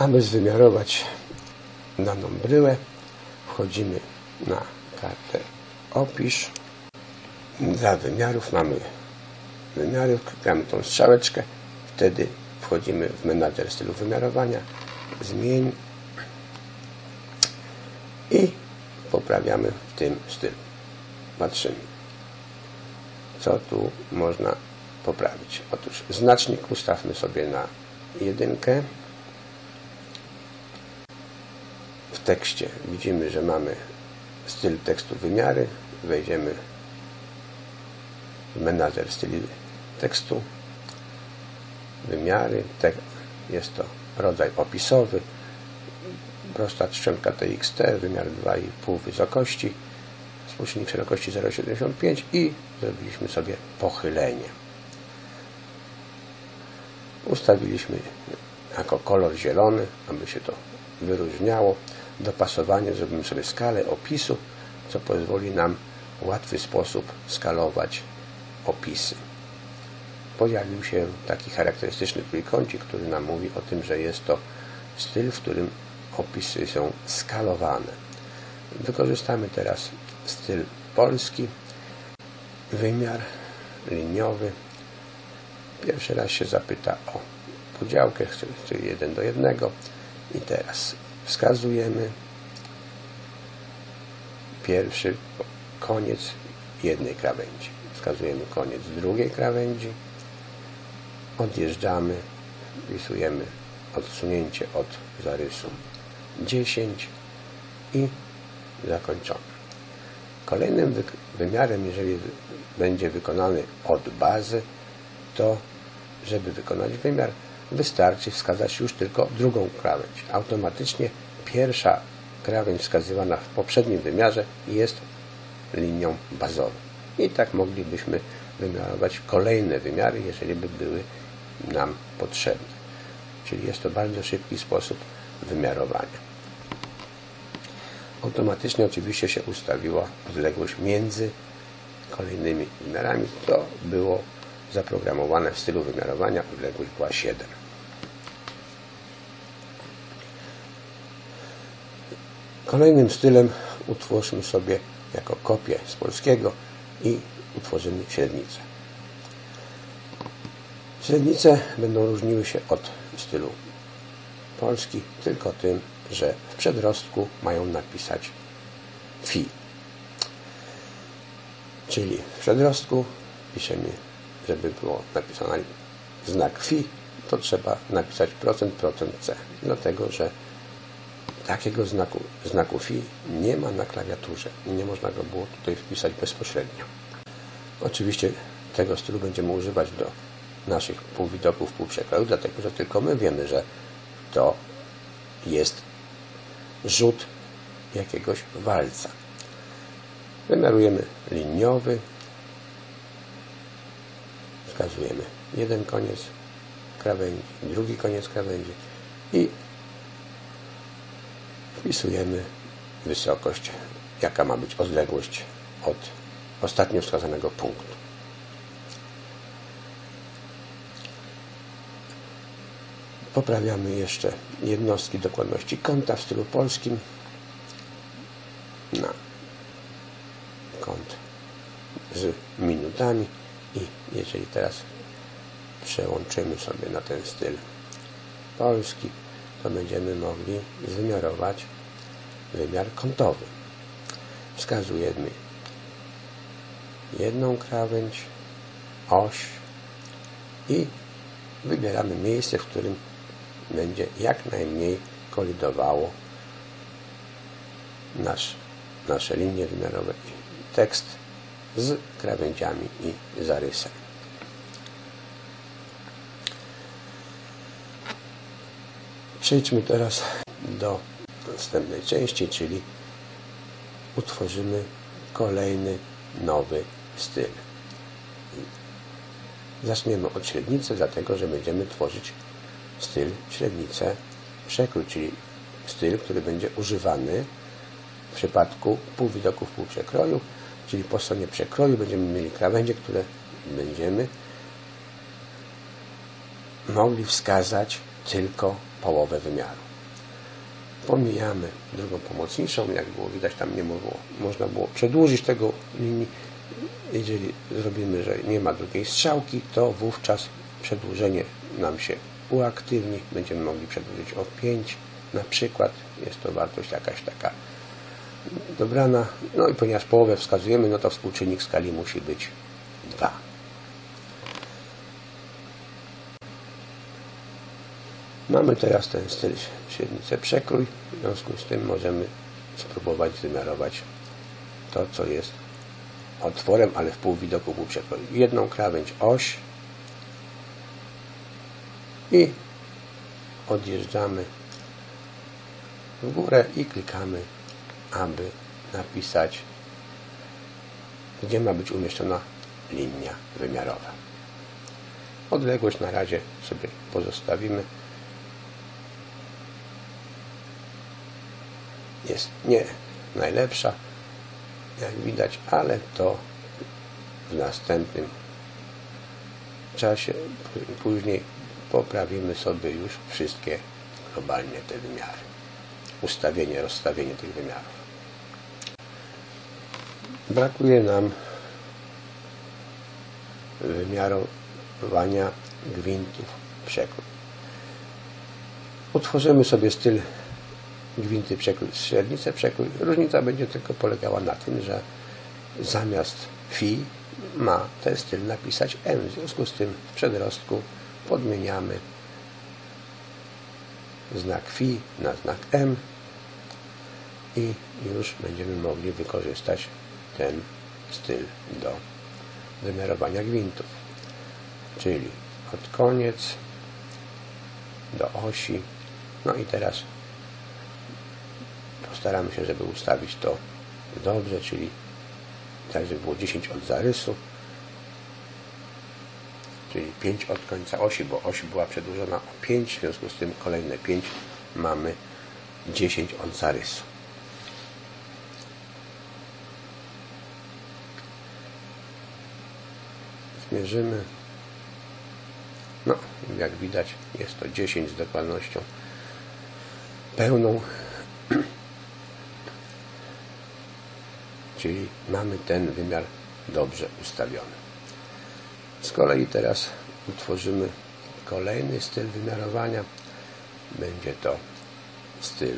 Aby zwymiarować daną bryłę, wchodzimy na kartę Opisz. Dla wymiarów mamy wymiary, klikamy tą strzałeczkę, wtedy wchodzimy w menadżer stylu wymiarowania, zmień i poprawiamy w tym stylu. Patrzymy, co tu można poprawić. Otóż znacznik ustawmy sobie na jedynkę. W tekście widzimy, że mamy styl tekstu wymiary. Wejdziemy w menadżer styli tekstu, wymiary. Jest to rodzaj opisowy, prosta strzępka TXT, wymiar 2,5 wysokości, współczynnik szerokości 0,75 i zrobiliśmy sobie pochylenie. Ustawiliśmy jako kolor zielony, aby się to wyróżniało. Dopasowanie zrobimy sobie skalę opisu, co pozwoli nam w łatwy sposób skalować opisy. Pojawił się taki charakterystyczny trójkącik, który nam mówi o tym, że jest to styl, w którym opisy są skalowane. Wykorzystamy teraz styl polski, wymiar liniowy. Pierwszy raz się zapyta o podziałkę, czyli 1 do 1 i teraz wskazujemy pierwszy koniec jednej krawędzi. Wskazujemy koniec drugiej krawędzi. Odjeżdżamy, wpisujemy odsunięcie od zarysu 10 i zakończony. Kolejnym wymiarem, jeżeli będzie wykonany od bazy, to żeby wykonać wymiar, wystarczy wskazać już tylko drugą krawędź. Automatycznie pierwsza krawędź wskazywana w poprzednim wymiarze jest linią bazową. I tak moglibyśmy wymiarować kolejne wymiary, jeżeli by były nam potrzebne. Czyli jest to bardzo szybki sposób wymiarowania. Automatycznie oczywiście się ustawiła odległość między kolejnymi wymiarami. To było zaprogramowane w stylu wymiarowania. Odległość była 7. Kolejnym stylem utwórzmy sobie jako kopię z polskiego i utworzymy średnicę. Średnice będą różniły się od stylu polski tylko tym, że w przedrostku mają napisać fi. Czyli w przedrostku piszemy, żeby było napisane znak fi, to trzeba napisać procent, procent C. Dlatego, że takiego znaku, znaku fi nie ma na klawiaturze i nie można go było tutaj wpisać bezpośrednio. Oczywiście tego stylu będziemy używać do naszych półwidoków, półprzekroju, dlatego że tylko my wiemy, że to jest rzut jakiegoś walca. Wymiarujemy liniowy, wskazujemy jeden koniec krawędzi, drugi koniec krawędzi i wpisujemy wysokość, jaka ma być odległość od ostatnio wskazanego punktu. Poprawiamy jeszcze jednostki dokładności kąta w stylu polskim na kąt z minutami i jeżeli teraz przełączymy sobie na ten styl polski, to będziemy mogli wymiarować wymiar kątowy. Wskazujemy jedną krawędź, oś i wybieramy miejsce, w którym będzie jak najmniej kolidowało nasz, nasze linie wymiarowe i tekst z krawędziami i zarysem. Przejdźmy teraz do następnej części, czyli utworzymy kolejny nowy styl. Zaczniemy od średnicy, dlatego że będziemy tworzyć styl średnicę przekrój, czyli styl, który będzie używany w przypadku półwidoków półprzekroju, czyli po stronie przekroju będziemy mieli krawędzie, które będziemy mogli wskazać tylko połowę wymiaru. Pomijamy drugą pomocniczą, jak było widać tam nie było, można było przedłużyć tego linii. Jeżeli zrobimy, że nie ma drugiej strzałki, to wówczas przedłużenie nam się uaktywni. Będziemy mogli przedłużyć o 5 na przykład. Jest to wartość jakaś taka dobrana. No i ponieważ połowę wskazujemy, no to współczynnik skali musi być 2. Mamy teraz ten styl średnicę przekrój. W związku z tym możemy spróbować wymiarować to, co jest otworem, ale w półwidoku półprzekroju. Jedną krawędź oś i odjeżdżamy w górę i klikamy, aby napisać, gdzie ma być umieszczona linia wymiarowa. Odległość na razie sobie pozostawimy. Jest nie najlepsza, jak widać, ale to w następnym czasie, później poprawimy sobie już wszystkie globalnie te wymiary. Ustawienie, rozstawienie tych wymiarów. Brakuje nam wymiarowania gwintów przekrój. Utworzymy sobie styl gwinty przekrój, średnicę przekrój. Różnica będzie tylko polegała na tym, że zamiast fi ma ten styl napisać m. W związku z tym w przedrostku podmieniamy znak fi na znak m i już będziemy mogli wykorzystać ten styl do wymiarowania gwintów. Czyli od koniec do osi. No i teraz postaramy się, żeby ustawić to dobrze, czyli tak, żeby było 10 od zarysu, czyli 5 od końca osi, bo oś była przedłużona o 5, w związku z tym kolejne 5 mamy 10 od zarysu. Zmierzymy. No, jak widać, jest to 10 z dokładnością pełną. Czyli mamy ten wymiar dobrze ustawiony. Z kolei teraz utworzymy kolejny styl wymiarowania. Będzie to styl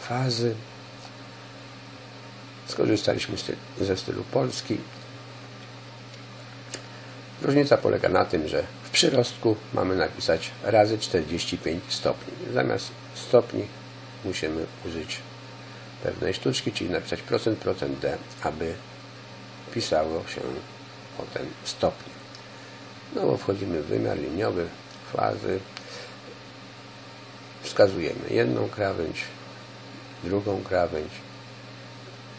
fazy. Skorzystaliśmy ze stylu polski. Różnica polega na tym, że w przyrostku mamy napisać razy 45 stopni. Zamiast stopni musimy użyć pewnej sztuczki, czyli napisać procent, procent D, aby pisało się potem stopnie. No bo wchodzimy w wymiar liniowy, fazy, wskazujemy jedną krawędź, drugą krawędź,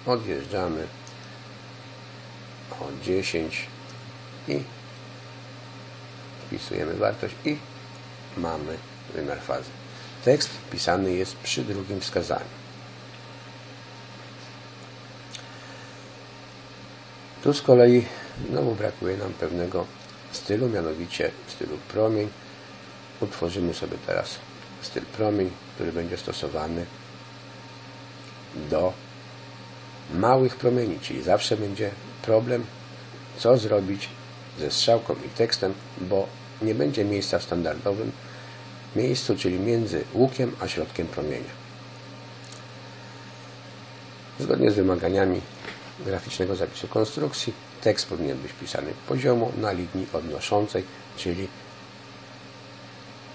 odjeżdżamy o 10 i wpisujemy wartość i mamy wymiar fazy. Tekst pisany jest przy drugim wskazaniu. Tu z kolei znowu brakuje nam pewnego stylu, mianowicie stylu promień. Utworzymy sobie teraz styl promień, który będzie stosowany do małych promieni, czyli zawsze będzie problem, co zrobić ze strzałką i tekstem, bo nie będzie miejsca w standardowym miejscu, czyli między łukiem a środkiem promienia. Zgodnie z wymaganiami graficznego zapisu konstrukcji tekst powinien być pisany poziomo na linii odnoszącej, czyli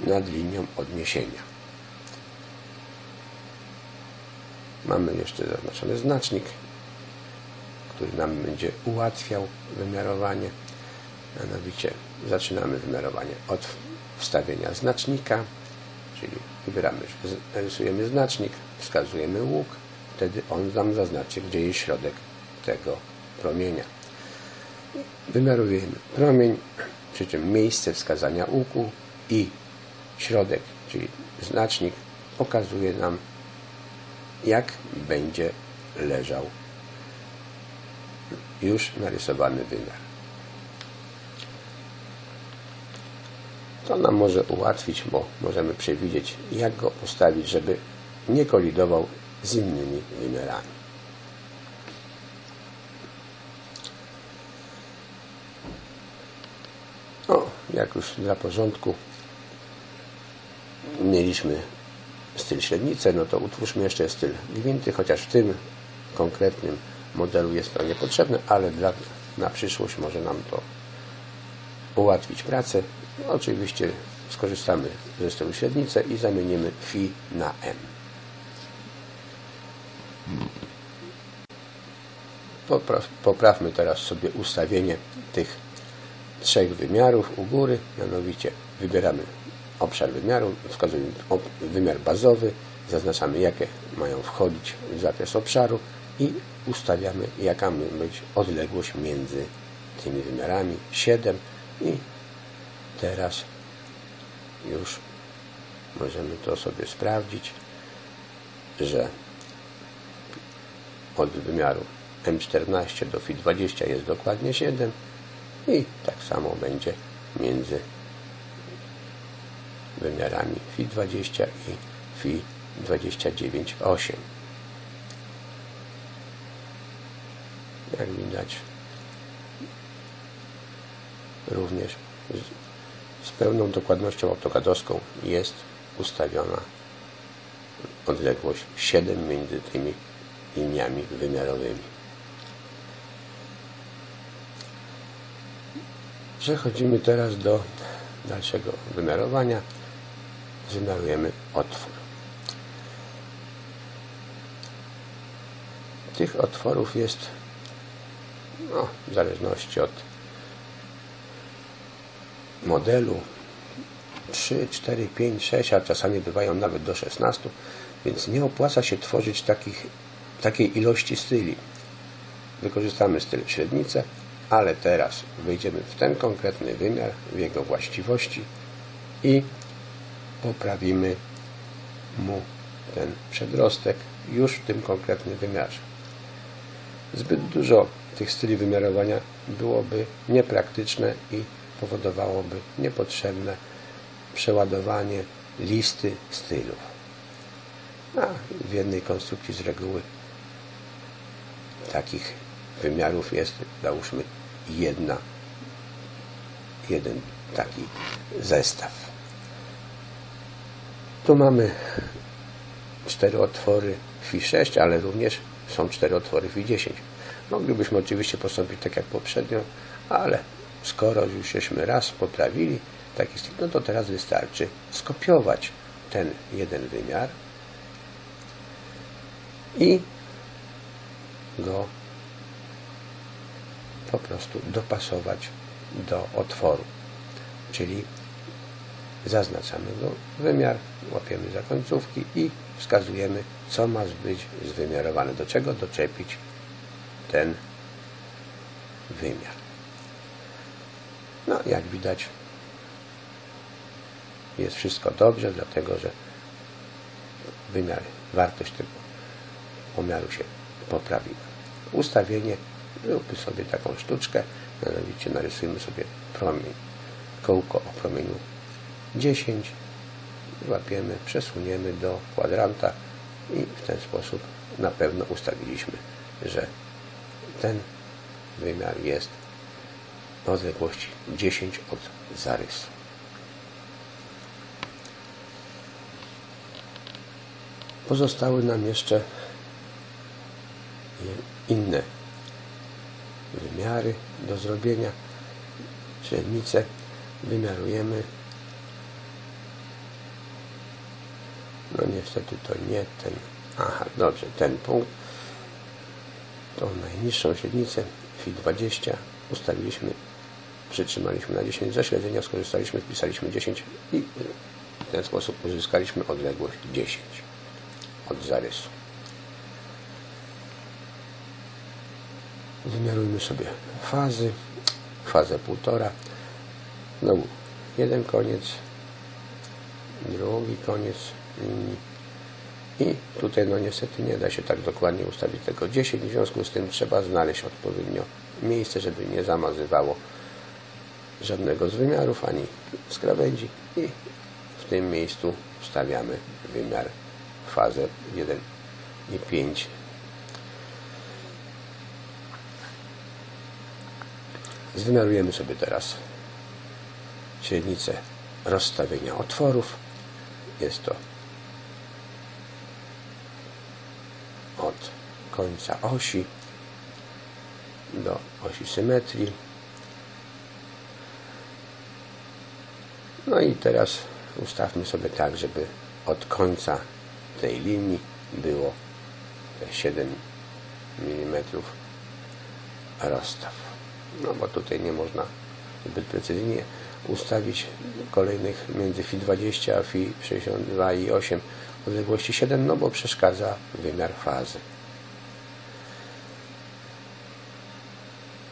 nad linią odniesienia. Mamy jeszcze zaznaczony znacznik, który nam będzie ułatwiał wymiarowanie. Mianowicie zaczynamy wymiarowanie od wstawienia znacznika, czyli wybieramy, rysujemy znacznik, wskazujemy łuk, wtedy on nam zaznaczy, gdzie jest środek tego promienia. Wymiarujemy promień, przy czym miejsce wskazania łuku i środek, czyli znacznik, pokazuje nam, jak będzie leżał już narysowany wymiar. To nam może ułatwić, bo możemy przewidzieć, jak go postawić, żeby nie kolidował z innymi wymiarami. O, jak już dla porządku mieliśmy styl średnicy, no to utwórzmy jeszcze styl gwinty, chociaż w tym konkretnym modelu jest to niepotrzebne, ale dla, na przyszłość może nam to ułatwić pracę. No, oczywiście skorzystamy ze stylu średnicy i zamienimy Fi na M. Poprawmy teraz sobie ustawienie tych trzech wymiarów u góry, mianowicie wybieramy obszar wymiaru, wskazujemy wymiar bazowy, zaznaczamy jakie mają wchodzić w zakres obszaru i ustawiamy jaka ma być odległość między tymi wymiarami 7 i teraz już możemy to sobie sprawdzić, że od wymiaru M14 do FI20 jest dokładnie 7 i tak samo będzie między wymiarami FI20 i FI29.8 jak widać również z, z pełną dokładnością autokadowską jest ustawiona odległość 7 między tymi liniami wymiarowymi. Przechodzimy teraz do dalszego wymiarowania. Wymiarujemy otwór. Tych otworów jest no, w zależności od modelu 3, 4, 5, 6, a czasami bywają nawet do 16, więc nie opłaca się tworzyć takich, takiej ilości styli. Wykorzystamy styl średnicę, ale teraz wejdziemy w ten konkretny wymiar, w jego właściwości i poprawimy mu ten przedrostek już w tym konkretnym wymiarze. Zbyt dużo tych styli wymiarowania byłoby niepraktyczne i powodowałoby niepotrzebne przeładowanie listy stylów. A w jednej konstrukcji z reguły takich wymiarów jest, załóżmy, jedna, jeden taki zestaw. Tu mamy cztery otwory FI6, ale również są cztery otwory FI10. Moglibyśmy oczywiście postąpić tak jak poprzednio, ale skoro już żeśmy raz poprawili taki styl, no to teraz wystarczy skopiować ten jeden wymiar i go po prostu dopasować do otworu. Czyli zaznaczamy go wymiar, łapiemy za końcówki i wskazujemy, co ma być zwymiarowane, do czego doczepić ten wymiar. No, jak widać, jest wszystko dobrze, dlatego że wymiar, wartość tego pomiaru się poprawiła. Ustawienie, zróbmy sobie taką sztuczkę, mianowicie narysujmy sobie promień, kołko o promieniu 10, łapiemy, przesuniemy do kwadranta i w ten sposób na pewno ustawiliśmy, że ten wymiar jest na odległości 10 od zarysu. Pozostały nam jeszcze inne wymiary do zrobienia. Średnicę wymiarujemy. No niestety to nie ten. Aha, dobrze, ten punkt tą najniższą średnicę fi 20 ustawiliśmy, przytrzymaliśmy na 10 ze śledzenia, skorzystaliśmy, wpisaliśmy 10 i w ten sposób uzyskaliśmy odległość 10 od zarysu. Wymiarujmy sobie fazy, fazę półtora, znowu jeden koniec, drugi koniec. Linii i tutaj no niestety nie da się tak dokładnie ustawić tego. 10, w związku z tym trzeba znaleźć odpowiednio miejsce, żeby nie zamazywało żadnego z wymiarów, ani z krawędzi. I w tym miejscu wstawiamy wymiar fazę 1 i 5 Zwymiarujemy sobie teraz średnicę rozstawienia otworów. Jest to od końca osi do osi symetrii. No i teraz ustawmy sobie tak, żeby od końca tej linii było 7 mm rozstaw. No bo tutaj nie można zbyt precyzyjnie ustawić kolejnych między Fi 20 a Fi 62 i 8 odległości 7, no bo przeszkadza wymiar fazy.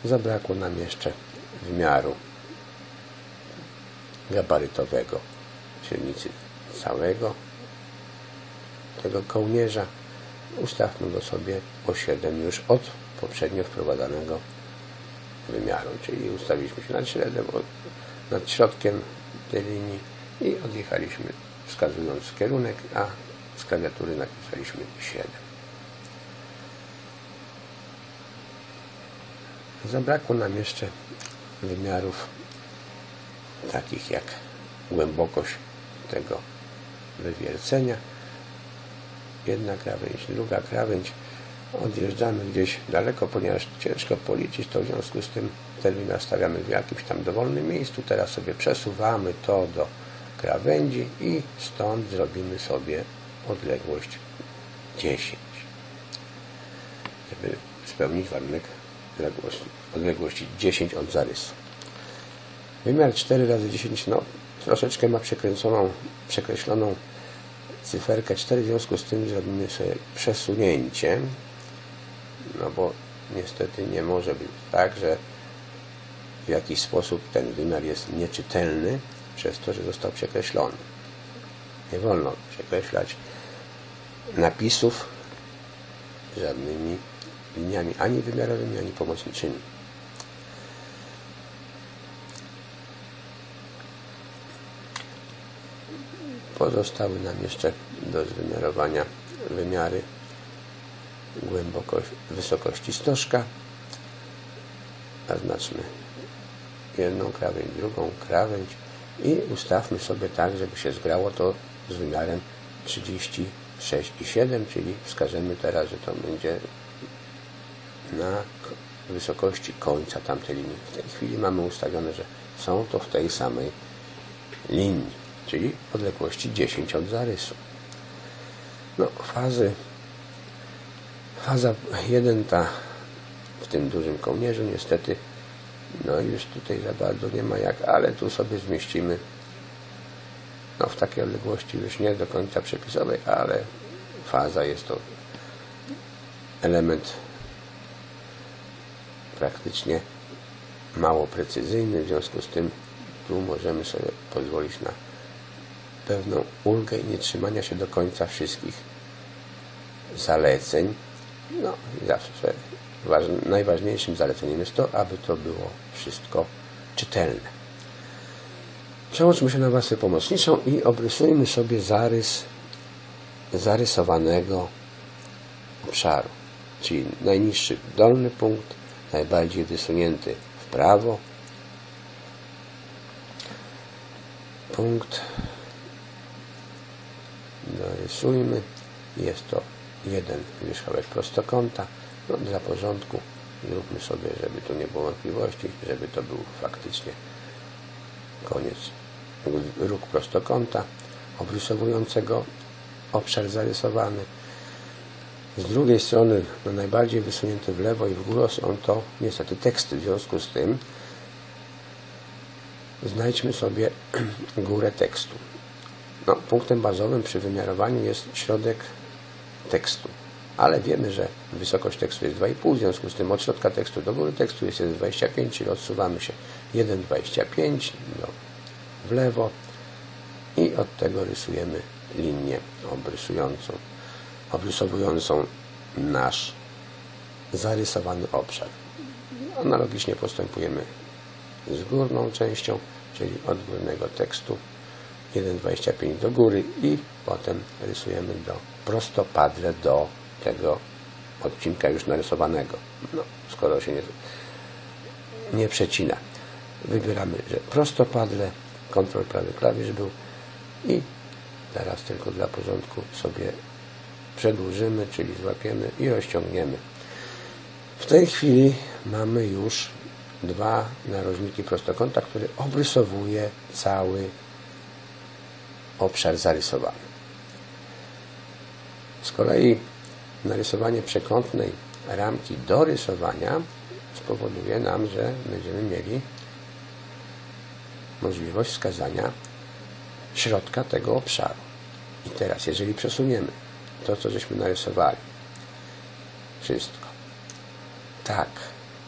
Zabrakło nam jeszcze wymiaru gabarytowego średnicy całego tego kołnierza. Ustawmy go sobie o 7 już od poprzednio wprowadzanego wymiaru, czyli ustawiliśmy się nad średem, nad środkiem tej linii i odjechaliśmy wskazując kierunek, a z klawiatury napisaliśmy 7. Zabrakło nam jeszcze wymiarów takich jak głębokość tego wywiercenia. Jedna krawędź, druga krawędź. Odjeżdżamy gdzieś daleko, ponieważ ciężko policzyć, to w związku z tym termin stawiamy w jakimś tam dowolnym miejscu. Teraz sobie przesuwamy to do krawędzi i stąd zrobimy sobie odległość 10. Żeby spełnić warunek odległości 10 od zarysu. Wymiar 4 razy 10 no, troszeczkę ma przekręconą, przekreśloną cyferkę 4, w związku z tym zrobimy sobie przesunięcie, no bo niestety nie może być tak, że w jakiś sposób ten wymiar jest nieczytelny przez to, że został przekreślony. Nie wolno przekreślać napisów żadnymi liniami ani wymiarowymi, ani pomocniczymi. Pozostały nam jeszcze do zwymiarowania wymiary głębokość, wysokości stożka. Zaznaczmy jedną krawędź, drugą krawędź i ustawmy sobie tak, żeby się zgrało to z wymiarem 36,7, czyli wskażemy teraz, że to będzie na wysokości końca tamtej linii. W tej chwili mamy ustawione, że są to w tej samej linii, czyli odległości 10 od zarysu. No, fazy faza 1 ta w tym dużym kołnierzu niestety. No już tutaj za bardzo nie ma jak, ale tu sobie zmieścimy. No w takiej odległości już nie do końca przepisowej, ale faza jest to element praktycznie mało precyzyjny, w związku z tym tu możemy sobie pozwolić na pewną ulgę i nie trzymania się do końca wszystkich zaleceń. No. Zawsze najważniejszym zaleceniem jest to, aby to było wszystko czytelne. Przełączmy się na warstwę pomocniczą i obrysujmy sobie zarys zarysowanego obszaru, czyli najniższy dolny punkt, najbardziej wysunięty w prawo, punkt. Dorysujmy, jest to jeden wierzchołek prostokąta, no, dla porządku zróbmy sobie, żeby tu nie było wątpliwości, żeby to był faktycznie koniec róg prostokąta obrysowującego obszar zarysowany. Z drugiej strony, no najbardziej wysunięte w lewo i w górę są to niestety teksty. W związku z tym znajdźmy sobie górę tekstu. No, punktem bazowym przy wymiarowaniu jest środek tekstu ale wiemy, że wysokość tekstu jest 2,5, w związku z tym od środka tekstu do góry tekstu jest 1,25, czyli odsuwamy się 1,25 w lewo i od tego rysujemy linię obrysującą, obrysowującą nasz zarysowany obszar. Analogicznie postępujemy z górną częścią, czyli od górnego tekstu 1,25 do góry i potem rysujemy do prostopadle do tego odcinka już narysowanego. No, skoro się nie, nie przecina. Wybieramy, że prostopadle, kontrol prawy klawisz był i teraz tylko dla porządku sobie przedłużymy, czyli złapiemy i rozciągniemy. W tej chwili mamy już dwa narożniki prostokąta, który obrysowuje cały obszar zarysowany. Z kolei narysowanie przekątnej ramki do rysowania spowoduje nam, że będziemy mieli możliwość wskazania środka tego obszaru. I teraz, jeżeli przesuniemy to, co żeśmy narysowali, wszystko, tak,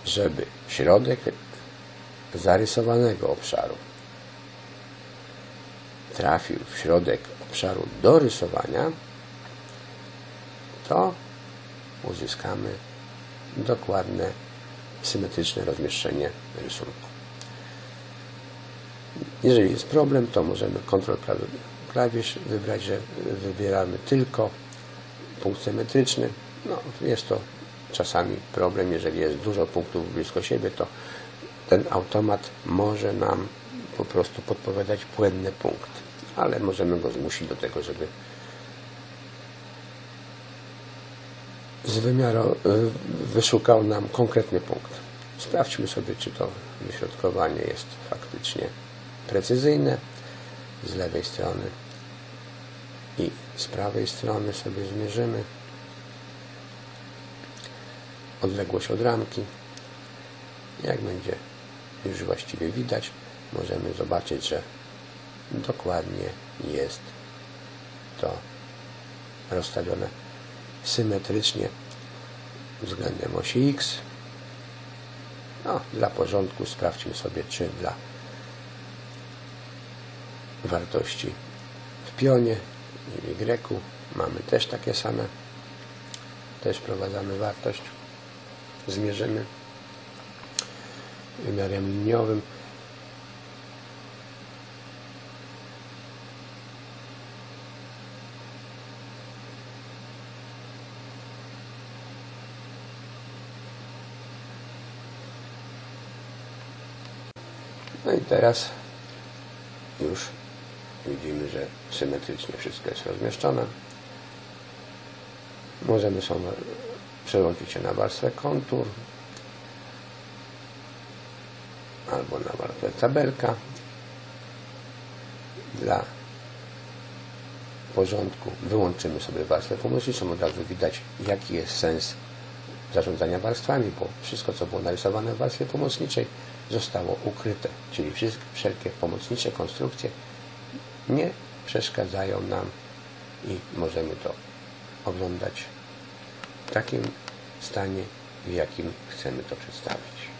żeby środek zarysowanego obszaru trafił w środek obszaru do rysowania, to uzyskamy dokładne, symetryczne rozmieszczenie rysunku. Jeżeli jest problem, to możemy kontrol klawisz wybrać, że wybieramy tylko punkt symetryczny. No, jest to czasami problem, jeżeli jest dużo punktów blisko siebie, to ten automat może nam po prostu podpowiadać błędne punkty, ale możemy go zmusić do tego, żeby z wymiaru y, wyszukał nam konkretny punkt. Sprawdźmy sobie, czy to wyśrodkowanie jest faktycznie precyzyjne. Z lewej strony i z prawej strony sobie zmierzymy odległość od ramki. Jak będzie już właściwie widać, możemy zobaczyć, że dokładnie jest to rozstawione symetrycznie względem osi X. No, dla porządku sprawdźmy sobie, czy dla wartości w pionie i w Y mamy też takie same. Też wprowadzamy wartość. Zmierzymy wymiarem liniowym. No i teraz już widzimy, że symetrycznie wszystko jest rozmieszczone. Możemy sobie przełączyć się na warstwę kontur albo na warstwę tabelka dla porządku wyłączymy sobie warstwę pomocniczą, od razu widać jaki jest sens zarządzania warstwami, bo wszystko co było narysowane w warstwie pomocniczej zostało ukryte, czyli wszelkie pomocnicze konstrukcje nie przeszkadzają nam i możemy to oglądać w takim stanie, w jakim chcemy to przedstawić.